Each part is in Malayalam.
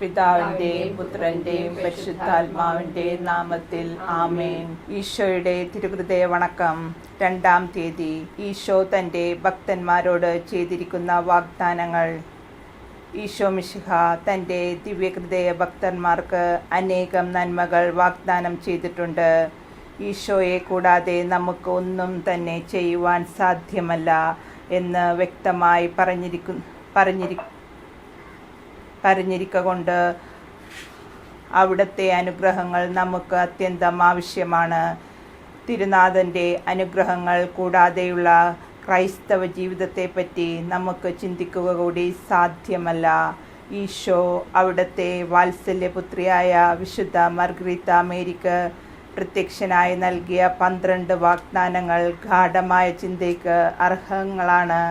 പിതാവിന്റെയും പുത്രന്റെയും പരിശുദ്ധാത്മാവിന്റെയും നാമത്തിൽ ആമേൻ. ഈശോയുടെ തിരുഹൃദയ വണക്കം. രണ്ടാം തീയതി. ഈശോ തന്റെ ഭക്തന്മാരോട് ചെയ്തിരിക്കുന്ന വാഗ്ദാനങ്ങൾ. ഈശോ മിശിഹ തന്റെ ദിവ്യഹൃദയ ഭക്തന്മാർക്ക് അനേകം നന്മകൾ വാഗ്ദാനം ചെയ്തിട്ടുണ്ട്. ഈശോയെ കൂടാതെ നമുക്ക് ഒന്നും തന്നെ ചെയ്യുവാൻ സാധ്യമല്ല എന്ന് വ്യക്തമായി പറഞ്ഞിരിക്കു പറഞ്ഞിരി പറഞ്ഞിരിക്ക കൊണ്ട് അവിടുത്തെ അനുഗ്രഹങ്ങൾ നമുക്ക് അത്യന്തം ആവശ്യമാണ്. തിരുനാഥന്റെ അനുഗ്രഹങ്ങൾ കൂടാതെയുള്ള ക്രൈസ്തവ ജീവിതത്തെപ്പറ്റി നമുക്ക് ചിന്തിക്കുക കൂടി സാധ്യമല്ല. ഈശോ അവിടുത്തെ വാത്സല്യപുത്രിയായ വിശുദ്ധ മർഗ്രീത്ത മേരിക്ക് പ്രത്യക്ഷനായി നൽകിയ പന്ത്രണ്ട് വാഗ്ദാനങ്ങൾ ഗാഠമായ ചിന്തയ്ക്ക് അർഹങ്ങളാണ്.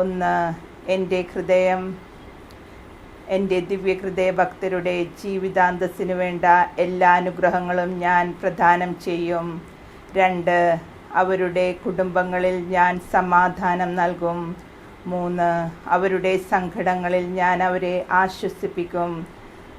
ഒന്ന് എന്റെ ഹൃദയം എന്റെ ദിവ്യഹൃദയ ഭക്തരുടെ ജീവിതാന്തസ്സിനു വേണ്ട എല്ലാ അനുഗ്രഹങ്ങളും ഞാൻ പ്രദാനം ചെയ്യും. രണ്ട് അവരുടെ കുടുംബങ്ങളിൽ ഞാൻ സമാധാനം നൽകും. മൂന്ന് അവരുടെ സങ്കടങ്ങളിൽ ഞാൻ അവരെ ആശ്വസിപ്പിക്കും.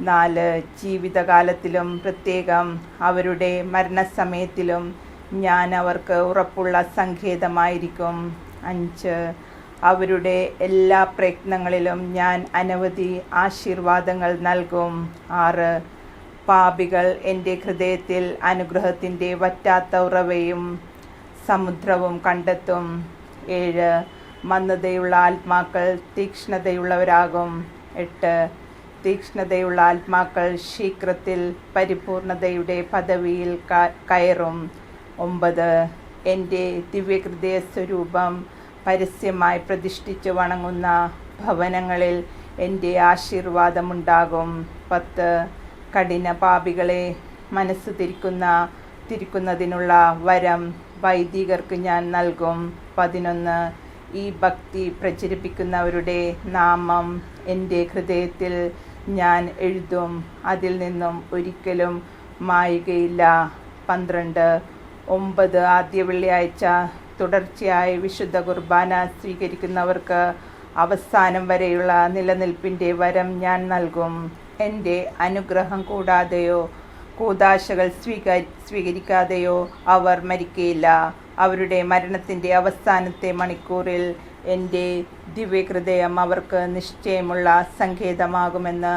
നാല് ജീവിതകാലത്തിലും പ്രത്യേകം അവരുടെ മരണസമയത്തിലും ഞാൻ അവർക്ക് ഉറപ്പുള്ള സങ്കേതമായിരിക്കും. അഞ്ച് അവരുടെ എല്ലാ പ്രയത്നങ്ങളിലും ഞാൻ അനവധി ആശീർവാദങ്ങൾ നൽകും. ആറ് പാപികൾ എന്റെ ഹൃദയത്തിൽ അനുഗ്രഹത്തിന്റെ വറ്റാത്ത ഉറവയും സമുദ്രവും കണ്ടെത്തും. ഏഴ് മന്ദതയുള്ള ആത്മാക്കൾ തീക്ഷ്ണതയുള്ളവരാകും. എട്ട് തീക്ഷ്ണതയുള്ള ആത്മാക്കൾ ശീഘ്രത്തിൽ പരിപൂർണതയുടെ പദവിയിൽ കയറും. ഒമ്പത് എന്റെ ദിവ്യഹൃദയ സ്വരൂപം പരസ്യമായി പ്രതിഷ്ഠിച്ച് വണങ്ങുന്ന ഭവനങ്ങളിൽ എന്റെ ആശീർവാദമുണ്ടാകും. പത്ത് കഠിന പാപികളെ മനസ്സ് തിരിക്കുന്ന തിരിക്കുന്നതിനുള്ള വരം വൈദികർക്ക് ഞാൻ നൽകും. പതിനൊന്ന് ഈ ഭക്തി പ്രചരിപ്പിക്കുന്നവരുടെ നാമം എന്റെ ഹൃദയത്തിൽ ഞാൻ എഴുതും. അതിൽ നിന്നും ഒരിക്കലും മായുകയില്ല. പന്ത്രണ്ട് ഒമ്പത് ആദ്യ വെള്ളിയാഴ്ച തുടർച്ചയായി വിശുദ്ധ കുർബാന സ്വീകരിക്കുന്നവർക്ക് അവസാനം വരെയുള്ള നിലനിൽപ്പിന്റെ വരം ഞാൻ നൽകും. എന്റെ അനുഗ്രഹം കൂടാതെയോ കൂതാശകൾ സ്വീക സ്വീകരിക്കാതെയോ അവർ മരിക്കയില്ല. അവരുടെ മരണത്തിന്റെ അവസാനത്തെ മണിക്കൂറിൽ എന്റെ ദിവ്യഹൃദയം അവർക്ക് നിശ്ചയമുള്ള സങ്കേതമാകുമെന്ന്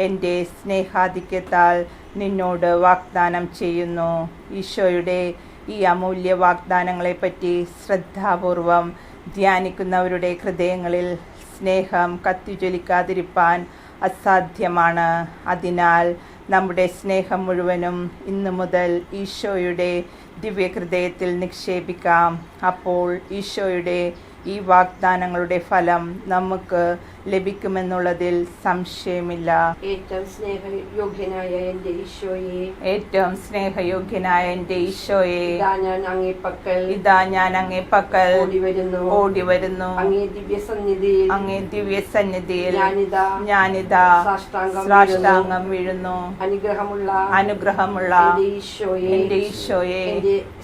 എന്റെ സ്നേഹാധിക്യത്താൽ നിന്നോട് വാഗ്ദാനം ചെയ്യുന്നു. ഈശോയുടെ ഈ അമൂല്യ വാഗ്ദാനങ്ങളെപ്പറ്റി ശ്രദ്ധാപൂർവം ധ്യാനിക്കുന്നവരുടെ ഹൃദയങ്ങളിൽ സ്നേഹം കത്തിജ്വലിക്കാതിരിപ്പാൻ അസാധ്യമാണ്. അതിനാൽ നമ്മുടെ സ്നേഹം മുഴുവനും ഇന്നു മുതൽ ഈശോയുടെ ദിവ്യഹൃദയത്തിൽ നിക്ഷേപിക്കാം. അപ്പോൾ ഈശോയുടെ ഈ വാഗ്ദാനങ്ങളുടെ ഫലം നമുക്ക് ലഭിക്കുമെന്നുള്ളതിൽ സംശയമില്ല. ഏറ്റവും സ്നേഹയോഗ്യനായ എന്റെ ഈശോയെ. ഏറ്റവും സ്നേഹയോഗ്യനായ എന്റെ ഈശോയെ. ഇതാ ഞാൻ അങ്ങേ പക്കൽ. ഇതാ ഞാൻ അങ്ങേ പക്കൽ. ഓടി വരുന്നു ഓടി വരുന്നു അങ്ങേ ദിവ്യ സന്നിധിയിൽ അങ്ങേ ദിവ്യ സന്നിധിയിൽ ഞാനിതാ. ഞാനിതാ. സാഷ്ടാംഗം വീഴുന്നു. അനുഗ്രഹമുള്ള അനുഗ്രഹമുള്ള ഈശോയെ. എന്റെ ഈശോയെ.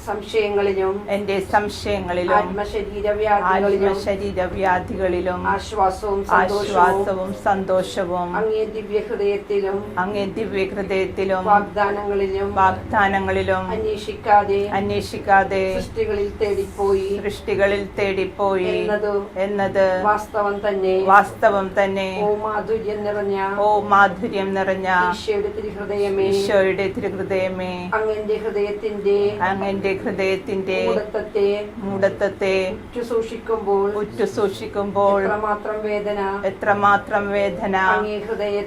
സംശയങ്ങളിലും എന്റെ സംശയങ്ങളിലും ആത്മശരീര വ്യാധികളിലും ശരീരവ്യാധികളിലും ആശ്വാസവും ആശ്വാസവും സന്തോഷവും അങ്ങേ ദിവ്യ ഹൃദയത്തിലും അങ്ങേ ദിവ്യ ഹൃദയത്തിലും വാഗ്ദാനങ്ങളിലും വാഗ്ദാനങ്ങളിലും അന്വേഷിക്കാതെ അന്വേഷിക്കാതെ സൃഷ്ടികളിൽ തേടിപ്പോയി സൃഷ്ടികളിൽ തേടിപ്പോയി എന്നത് എന്നത് വാസ്തവം തന്നെ വാസ്തവം തന്നെ ഓ മാധുര്യം നിറഞ്ഞ ഓ മാധുര്യം നിറഞ്ഞ ഈശോയുടെ തിരുഹൃദയമേ ഈശോയുടെ തിരുഹൃദയമേ അങ്ങന്റെ ഹൃദയത്തിന്റെ അങ്ങന്റെ ഹൃദയത്തിന്റെ മൂടത്തത്തെ മൂടത്തത്തെ ഉറ്റു സൂക്ഷിക്കുമ്പോൾ ഉറ്റു സൂക്ഷിക്കുമ്പോൾ മാത്രം വേദന എത്രമാത്രം വേദന അങ്ങേ ഹൃദയ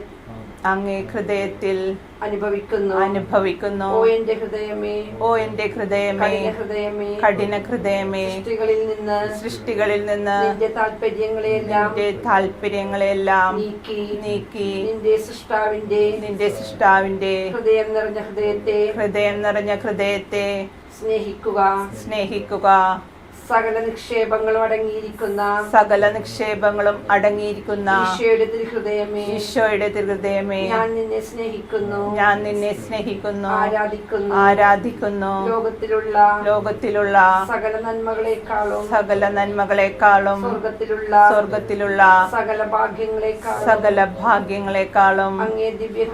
അങ്ങേ ഹൃദയത്തിൽ അനുഭവിക്കുന്നു. അനുഭവിക്കുന്നു. ഓ എന്റെ ഹൃദയമേ. ഓ എന്റെ ഹൃദയമേ. ഹൃദയമേ. കഠിന ഹൃദയമേ. സൃഷ്ടികളിൽ നിന്ന് സൃഷ്ടികളിൽ നിന്ന് നിന്റെ താല്പര്യങ്ങളെല്ലാം നിന്റെ താല്പര്യങ്ങളെല്ലാം നീക്കി. നീക്കി. നിന്റെ സൃഷ്ടാവിന്റെ നിന്റെ സൃഷ്ടാവിന്റെ ഹൃദയം നിറഞ്ഞ ഹൃദയത്തെ ഹൃദയം നിറഞ്ഞ ഹൃദയത്തെ സ്നേഹിക്കുക. സ്നേഹിക്കുക. സകല നിക്ഷേപങ്ങളും അടങ്ങിയിരിക്കുന്ന സകല നിക്ഷേപങ്ങളും അടങ്ങിയിരിക്കുന്ന ഈശോയുടെ തിരുഹൃദയമേ. ഈശോയുടെ ഹൃദയമേ ഞാൻ നിന്നെ സ്നേഹിക്കുന്നു. ഞാൻ നിന്നെ സ്നേഹിക്കുന്നു. ആരാധിക്കുന്നു. ആരാധിക്കുന്നു. ലോകത്തിലുള്ള ലോകത്തിലുള്ള സകല നന്മകളെക്കാളും സകല നന്മകളെക്കാളും സ്വർഗത്തിലുള്ള സ്വർഗത്തിലുള്ള സകല ഭാഗ്യങ്ങളെക്കാളും സകല ഭാഗ്യങ്ങളെക്കാളും അങ്ങേ ദിവ്യ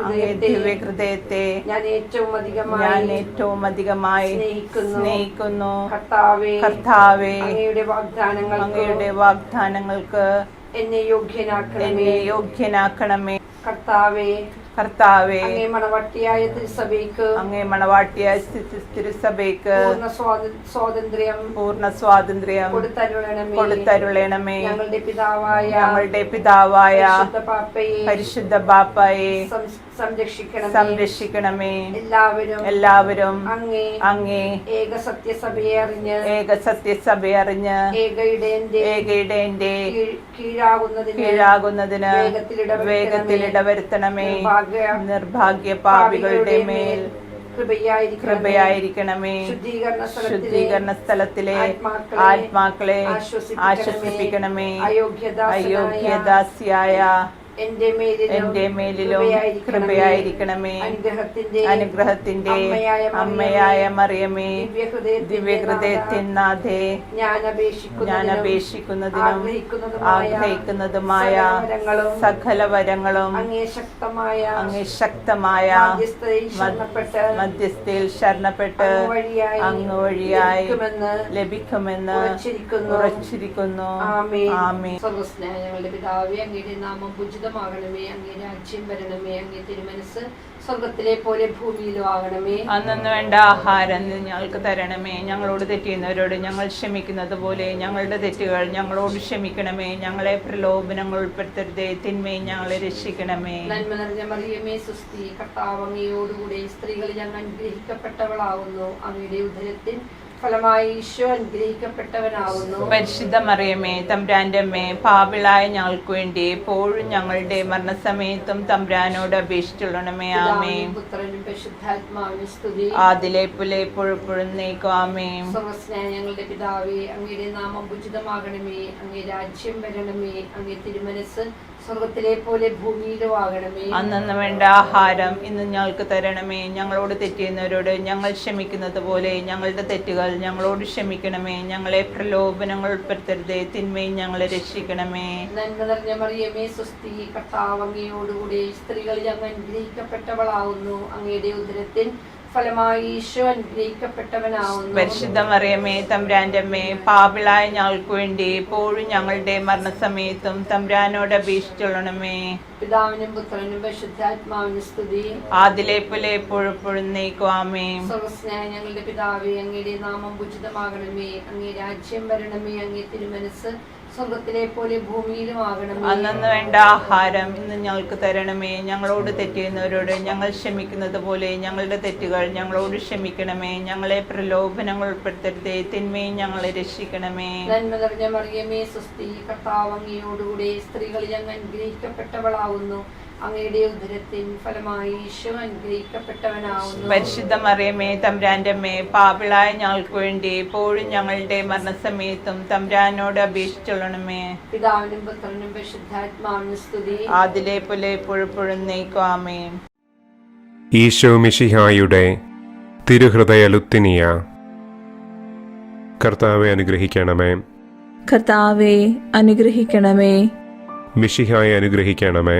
ദിവ്യ ഹൃദയത്തെ ഞാൻ ഏറ്റവും അധികമായി ഞാൻ ഏറ്റവും അധികമായി സ്നേഹിക്കുന്നു. സ്നേഹിക്കുന്നു. കർത്താവേ കർത്താവേ അങ്ങയുടെ വാഗ്ദാനങ്ങൾക്ക് അങ്ങയുടെ വാഗ്ദാനങ്ങൾക്ക് എന്നെ യോഗ്യനാക്കണമേ. യോഗ്യനാക്കണമേ. കർത്താവേ കർത്താവേ അങ്ങേ മണവട്ടിയായ തിരുസഭയ്ക്ക് അങ്ങേ മണവാട്ടിയായ സ്ഥിതി- തിരുസഭയ്ക്ക് പൂർണ സ്വാത- സ്വാതന്ത്ര്യം പൂർണ സ്വാതന്ത്ര്യം കൊടുത്തരുളണമേ. കൊടുത്തരുളണമേ. ഞങ്ങളുടെ പിതാവായ ഞങ്ങളുടെ പിതാവായ പരിശുദ്ധ ബാപ്പയെ പരിശുദ്ധ ബാപ്പായെ സം- സംരക്ഷിക്കണമേ. എല്ലാവരും എല്ലാവരും അങ്ങേ അങ്ങേ ഏക സത്യസഭയെ അറിഞ്ഞ് ഏക സത്യസഭയെ അറിഞ്ഞ് ഏകയുടെ കീഴാകുന്നതിന് കീഴാകുന്നതിന് വേഗത്തിൽ ഇടവരുത്തണമേ. നിർഭാഗ്യ പാപികളുടെ മേൽ കൃപയായിരിക്കണമേ. ശുദ്ധീകരണ സ്ഥലത്തിലെ ആത്മാക്കളെ. ആശ്വസിപ്പിക്കണമേ. അയോഗ്യദാസിയായ എന്റെ മേലിലും കൃപയായിരിക്കണമേ. അനുഗ്രഹത്തിന്റെ അമ്മയായ മറിയമേ, ദിവ്യഹൃദയത്തിൻ നാഥേ. ഞാൻ അപേക്ഷിക്കുന്നതിനും ആഗ്രഹിക്കുന്നതുമായ സകല വരങ്ങളും അങ്ങേ ശക്തമായ മധ്യസ്ഥയിൽ ശരണപ്പെട്ട് അങ്ങ് വഴിയായി ലഭിക്കുമെന്ന് ഉറച്ചിരിക്കുന്നു. ആമേ ഞങ്ങളുടെ പിതാവേ അങ്ങയുടെ നാമം പൂജിതമാകണമേ അങ്ങേ രാജ്യം വരണമേ അങ്ങേ തിരുമനസ് സ്വർഗത്തിലെ പോലെ ഭൂമിയിലും ആകണമേ. അന്നു വേണ്ട ആഹാരം ഞങ്ങൾക്ക് തരണമേ. ഞങ്ങളോട് തെറ്റിയുന്നവരോട് ഞങ്ങൾ ക്ഷമിക്കുന്നത് പോലെ ഞങ്ങളുടെ തെറ്റുകൾ ഞങ്ങളോട് ക്ഷമിക്കണമേ. ഞങ്ങളെ പ്രലോഭനങ്ങൾ ഉൾപ്പെടുത്തരുതേ. തിന്മയും ഞങ്ങളെ രക്ഷിക്കണമേ. നന്മ നിറഞ്ഞ മറിയമേ സുസ്തി കർത്താവ് അങ്ങയോടുകൂടെ ഞങ്ങൾ അനുഗ്രഹിക്കപ്പെട്ടവളാവുന്നു. അങ്ങയുടെ ഉദരത്തിൽ ഫലമായി ഈശോ പരിശുദ്ധ മറിയമേ തമ്പ്രാന്റെ അമ്മേ പാവിളായ ഞങ്ങൾക്ക് വേണ്ടി എപ്പോഴും ഞങ്ങളുടെ മരണസമയത്തും തമ്പ്രാനോട് അപേക്ഷിച്ചുള്ളണമേ ആമേ പുത്രനും പരിശുദ്ധാത്മാവിനും സ്തുതി. ആദിലെ പുലെ എപ്പോഴും നീക്കും ആമേ സർവസ്നേഹ ഞങ്ങളുടെ പിതാവേ അങ്ങയുടെ നാമം ഉചിതമാകണമേ അങ്ങേ രാജ്യം വരണമേ അങ്ങേ തിരുമനസ് സ്വർഗത്തിലെ പോലെ ഭൂമിയിലും ആകണമേ. അന്നു വേണ്ട ആഹാരം ഇന്ന് ഞങ്ങൾക്ക് തരണമേ. ഞങ്ങളോട് തെറ്റിയുന്നവരോട് ഞങ്ങൾ ക്ഷമിക്കുന്നത് പോലെ ഞങ്ങളുടെ തെറ്റുകൾ ഞങ്ങളോട് ക്ഷമിക്കണമേ. ഞങ്ങളെ പ്രലോഭനങ്ങൾ ഉൾപ്പെടുത്തരുതേ. തിന്മയും ഞങ്ങളെ രക്ഷിക്കണമേ. നന്മ നിറഞ്ഞ മറിയമേ സുസ്തി കർത്താവ് അങ്ങയോടുകൂടി സ്ത്രീകളിൽ അങ്ങ് അനുഗ്രഹിക്കപ്പെട്ടവളാവുന്നു. അങ്ങയുടെ ഉദരത്തിൽ ഫലമായി ഈശോ അനുഗ്രഹിക്കപ്പെട്ടവനാവുന്നു പരിശുദ്ധ മറിയമേ തമ്പ്രാന്റെ അമ്മേ പാപിളായ ഞങ്ങൾക്ക് വേണ്ടി എപ്പോഴും ഞങ്ങളുടെ മരണസമയത്തും തമ്പ്രാനോട് അപേക്ഷിച്ചുള്ളണമേ പിതാവിനും പുത്രനും പരിശുദ്ധാത്മാവിനും സ്തുതി. ആദിലെ പോലെ എപ്പോഴെപ്പോഴും നീക്കുവാമേ സ്വർഗസ്നേഹ ഞങ്ങളുടെ പിതാവേ അങ്ങയുടെ നാമം ഉചിതമാകണമേ. അങ്ങേ രാജ്യം വരണമേ അങ്ങേ തിരുമനസ് സ്വർഗത്തിലെ പോലെ ഭൂമിയിലും ആകണം അന്നു വേണ്ട ആഹാരം ഇന്ന് ഞങ്ങൾക്ക് തരണമേ. ഞങ്ങളോട് തെറ്റിയുന്നവരോട് ഞങ്ങൾ ക്ഷമിക്കുന്നത് പോലെ ഞങ്ങളുടെ തെറ്റുകൾ ഞങ്ങളോട് ക്ഷമിക്കണമേ. ഞങ്ങളെ പ്രലോഭനങ്ങൾ ഉൾപ്പെടുത്തരുതേ. തിന്മയും ഞങ്ങളെ രക്ഷിക്കണമേ. നന്മ നിറഞ്ഞ മറിയമേ സ്വസ്തി കർത്താവ് അങ്ങയോടുകൂടെ സ്ത്രീകളിൽ അങ്ങ് അനുഗ്രഹിക്കപ്പെട്ടവളാവുന്നു. അങ്ങയുടെ ഉദരത്തിൻ ഫലമായി ഈശോ അനുഗ്രഹിക്കപ്പെട്ടവനാവുന്നു. പരിശുദ്ധ മറിയമേ തമ്പ്രാന്റെ അമ്മേ പാപിളായ ഞങ്ങൾക്ക് വേണ്ടി എപ്പോഴും ഞങ്ങളുടെ മരണസമയത്തും തമ്പ്രാനോട് അപേക്ഷിച്ചുള്ളണമേ പിതാവിനും പുത്രനും പരിശുദ്ധാത്മാവിനും സ്തുതി. അതിലെ പോലെ എപ്പോഴും നീക്കും ആമേ ഈശോ മിഷിഹായുടെ തിരുഹൃദയ ലുത്തിനിയ കർത്താവെ അനുഗ്രഹിക്കണമേ. കർത്താവെ അനുഗ്രഹിക്കണമേ. മിഷിഹായെ അനുഗ്രഹിക്കണമേ.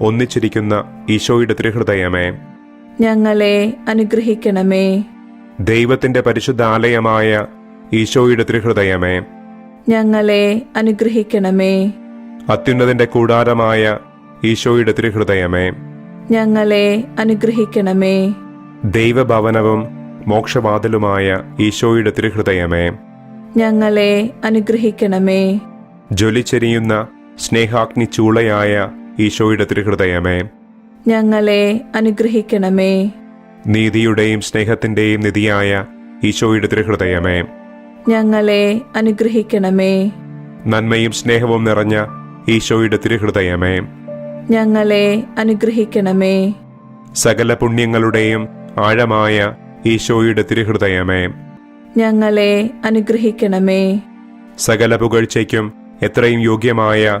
ഒന്നിച്ചിരിക്കുന്ന ഈശോയുടെ തിരുഹൃദയമേ. ഞങ്ങളെ അനുഗ്രഹിക്കണമേ. ദൈവത്തിന്റെ പരിശുദ്ധ ആലയമായ ഈശോയുടെ തിരുഹൃദയമേ. ഞങ്ങളെ അനുഗ്രഹിക്കണമേ. അത്യുന്നതിന്റെ കൂടാരമായ ഈശോയുടെ തിരുഹൃദയമേ. ഞങ്ങളെ അനുഗ്രഹിക്കണമേ. ദൈവഭവനവും മോക്ഷവാതിലുമായ ഈശോയുടെ തിരുഹൃദയമേ. ഞങ്ങളെ അനുഗ്രഹിക്കണമേ. ജ്വലിച്ചെരിയുന്ന സ്നേഹാഗ്നി ചൂളയായ ഈശോയുടെ തിരുഹൃദയമേ. ഞങ്ങളെ അനുഗ്രഹിക്കണമേ. നീതിയുടെയും സ്നേഹത്തിന്റെയും നിധിയായ ഈശോയുടെ തിരുഹൃദയമേ. ഞങ്ങളെ അനുഗ്രഹിക്കണമേ. നന്മയും സ്നേഹവും നിറഞ്ഞ ഈശോയുടെ തിരുഹൃദയമേ. ഞങ്ങളെ അനുഗ്രഹിക്കണമേ. സകല പുണ്യങ്ങളുടെയും ആഴമായ ഈശോയുടെ തിരുഹൃദയമേ. ഞങ്ങളെ അനുഗ്രഹിക്കണമേ. സകല പുകഴ്ചയ്ക്കും എത്രയും യോഗ്യമായ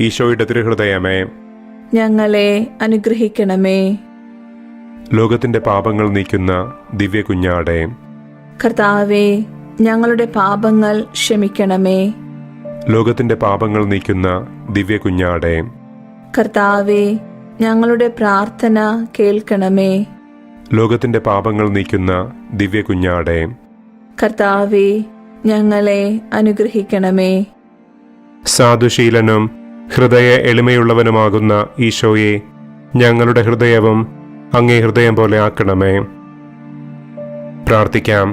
ഈശോയുടെ തിരുഹൃദയമേ. ഞങ്ങളെ അനുഗ്രഹിക്കണമേ. ലോകത്തിന്റെ പാപങ്ങൾ നീക്കുന്ന ദിവ്യ കുഞ്ഞാടെ കർത്താവെ ഞങ്ങളുടെ പാപങ്ങൾ ക്ഷമിക്കണമേ. ലോകത്തിന്റെ പാപങ്ങൾ നീക്കുന്ന ദിവ്യ കുഞ്ഞാടെ കർത്താവെ ഞങ്ങളുടെ പ്രാർത്ഥന കേൾക്കണമേ. ലോകത്തിന്റെ പാപങ്ങൾ നീക്കുന്ന ദിവ്യ കുഞ്ഞാടെ കർത്താവെ ഞങ്ങളെ അനുഗ്രഹിക്കണമേ. സാധുശീലനും ഹൃദയ എളിമയുള്ളവനുമാകുന്ന ഈശോയെ ഞങ്ങളുടെ ഹൃദയവും അങ്ങേ ഹൃദയം പോലെ ആക്കണമേ. പ്രാർത്ഥിക്കാം.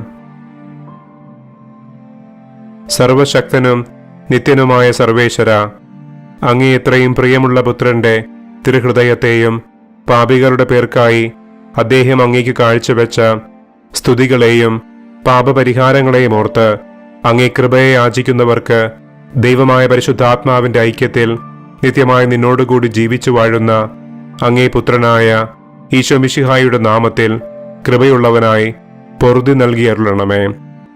സർവശക്തനും നിത്യനുമായ സർവേശ്വര അങ്ങേ ഇത്രയും പ്രിയമുള്ള പുത്രന്റെ തിരുഹൃദയത്തെയും പാപികളുടെ പേർക്കായി അദ്ദേഹം അങ്ങേക്ക് കാഴ്ചവെച്ച സ്തുതികളെയും പാപപരിഹാരങ്ങളെയും ഓർത്ത് അങ്ങേ കൃപയെ യാചിക്കുന്നവർക്ക് ദൈവമായ പരിശുദ്ധ പരിശുദ്ധാത്മാവിന്റെ ഐക്യത്തിൽ നിത്യമായി നിന്നോടുകൂടി ജീവിച്ചു വാഴുന്ന അങ്ങേ പുത്രനായ ഈശോ മിശിഹായുടെ നാമത്തിൽ കൃപയുള്ളവനായി പൊറുതി നൽകിയരുളണമേ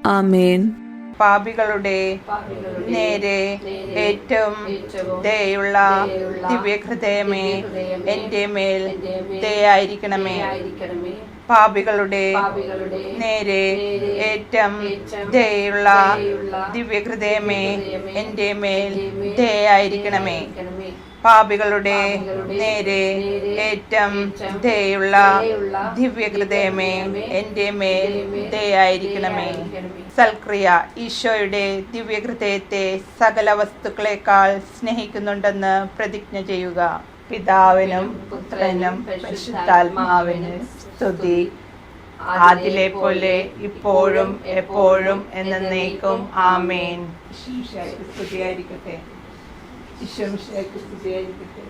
ആമേൻ. പാപികളുടെ നേരെ ഏറ്റവും ദയുള്ള ദിവ്യഹൃദയമേ എന്റെ മേൽ ദയായിരിക്കണമേ ആയിരിക്കണമേ. പാപികളുടെ നേരെ ഏറ്റം ദയുള്ള ദിവ്യഹൃദയമേ എന്റെ മേൽ ദയായിരിക്കണമേ ആയിരിക്കണമേ പാപികളുടെ നേരെ ഏറ്റവും ദയുള്ള ദിവ്യഹൃദയമേ എന്റെ മേൽ ദയായിരിക്കണമേ. സൽക്രിയ ഈശോയുടെ ദിവ്യഹൃദയത്തെ സകല വസ്തുക്കളെക്കാൾ സ്നേഹിക്കുന്നുണ്ടെന്ന് പ്രതിജ്ഞ ചെയ്യുക. പിതാവിനും പുത്രനും പരിശുദ്ധാത്മാവിനും സ്തുതി ആദിലെ പോലെ ഇപ്പോഴും എപ്പോഴും എന്നേക്കും ആമേൻ. സ്തുതിയായിരിക്കട്ടെ. സ്തുതിയായിരിക്കട്ടെ.